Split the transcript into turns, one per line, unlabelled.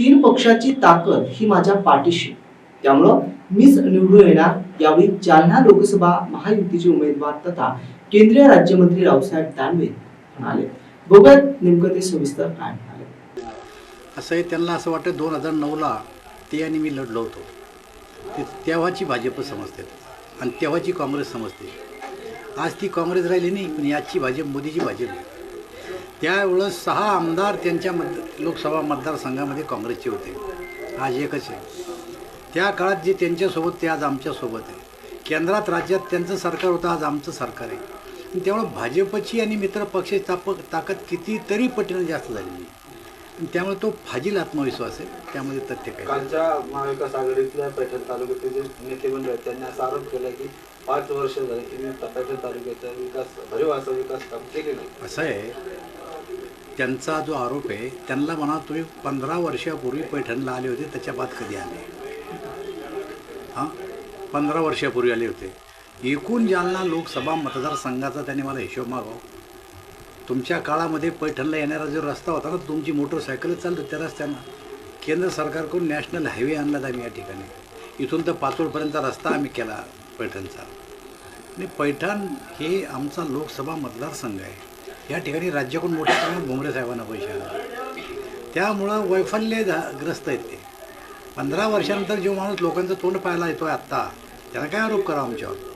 तीन पक्षाची ताकद ही माझ्या पाठीशी. त्यामुळं मीच निवडून येणार यावेळी जालना लोकसभा महायुतीचे उमेदवार तथा केंद्रीय राज्यमंत्री रावसाहेब दानवे म्हणाले. बघूयात नेमकं ते सविस्तर काय म्हणाले.
असंही त्यांना असं वाटतं दोन हजार नऊला ते आणि मी लढलो होतो. ते तेव्हाची भाजप समजते आणि तेव्हाची काँग्रेस समजते. आज ती काँग्रेस राहिली नाही पण याची भाजप मोदीची भाजप आहे. त्यावेळेस सहा आमदार त्यांच्या मत लोकसभा मतदारसंघामध्ये काँग्रेसचे होते. आज एकच आहे. त्या काळात जे त्यांच्यासोबत ते आज आमच्यासोबत आहे. केंद्रात राज्यात त्यांचं सरकार होतं आज आमचं सरकार आहे. आणि त्यामुळं भाजपची आणि मित्र ताप ताकद कितीतरी पटीनं जास्त झालेली आणि त्यामुळे तो फाजील आत्मविश्वास आहे. त्यामध्ये तथ्य काय?
कालच्या महाविकास आघाडीतल्या पैठण तालुक्याचे जे नेते मंडळ आहेत त्यांनी असा आरोप केला की पाच वर्ष झाले तुम्ही पैठण तालुक्याचा विकास भरीव असा विकास काम केले नाही.
असं आहे. त्यांचा जो आरोप आहे त्यांना म्हणा तुम्ही पंधरा वर्षापूर्वी पैठणला आले होते त्याच्या बाद कधी आले? हां? पंधरा वर्षापूर्वी आले होते. एकूण जालना लोकसभा मतदारसंघाचा त्यांनी मला हिशोब मागाव. तुमच्या काळामध्ये पैठणला येणारा जो रस्ता होता ना तुमची मोटरसायकल चालतो त्या रस्त्यानं. केंद्र सरकारकडून नॅशनल हायवे आणला आम्ही या ठिकाणी. इथून तर पाचोडपर्यंतचा रस्ता आम्ही केला पैठणचा. आणि पैठण हे आमचा लोकसभा मतदारसंघ आहे. या ठिकाणी राज्याकडून मोठ्या प्रमाणात भुमरे साहेबांना पैसे आले. त्यामुळं वैफल्य ग्रस्त आहेत ते. पंधरा वर्षानंतर जो माणूस लोकांचं तोंड पाहायला येतो आहे आत्ता त्याला काय आरोप करा आमच्यावर?